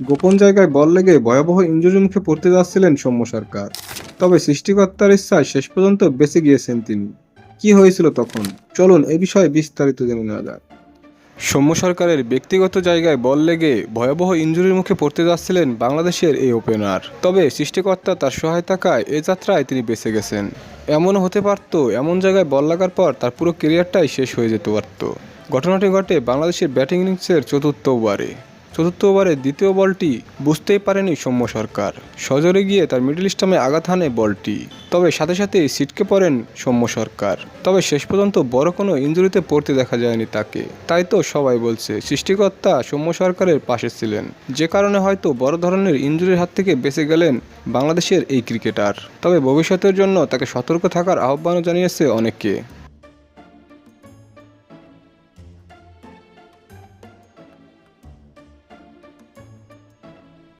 গোপন জায়গায় বল লেগে ভয়াবহ ইঞ্জুরির মুখে পড়তে যাচ্ছিলেন সৌম্য সরকার। তবে সৃষ্টিকর্তার ইচ্ছায় শেষ পর্যন্ত বেঁচে গিয়েছেন তিনি। কি হয়েছিল তখন? চলুন এ বিষয়ে বিস্তারিত জেনে নেওয়া যাক। সৌম্য সরকারের ব্যক্তিগত জায়গায় বল লেগে ভয়াবহ ইঞ্জুরির মুখে পড়তে যাচ্ছিলেন বাংলাদেশের এই ওপেনার। তবে সৃষ্টিকর্তা তার সহায় থাকায় এ যাত্রায় তিনি বেঁচে গেছেন। এমনও হতে পারত, এমন জায়গায় বল লাগার পর তার পুরো কেরিয়ারটাই শেষ হয়ে যেতে পারত। ঘটনাটি ঘটে বাংলাদেশের ব্যাটিং ইনিংসের চতুর্থ ওভারে। চতুর্থ ওভারে দ্বিতীয় বলটি বুঝতেই পারেনি সৌম্য সরকার। সজোরে গিয়ে তার মিডল স্টামে আঘাত হানে বলটি। তবে সাথে সাথে সিটকে পড়েন সৌম্য সরকার। তবে শেষ পর্যন্ত বড় কোনো ইঞ্জুরিতে পড়তে দেখা যায়নি তাকে। তাই তো সবাই বলছে, সৃষ্টিকর্তা সৌম্য সরকারের পাশে ছিলেন। যে কারণে হয়তো বড় ধরনের ইঞ্জুরির হাত থেকে বেঁচে গেলেন বাংলাদেশের এই ক্রিকেটার। তবে ভবিষ্যতের জন্য তাকে সতর্ক থাকার আহ্বানও জানিয়েছে অনেকে।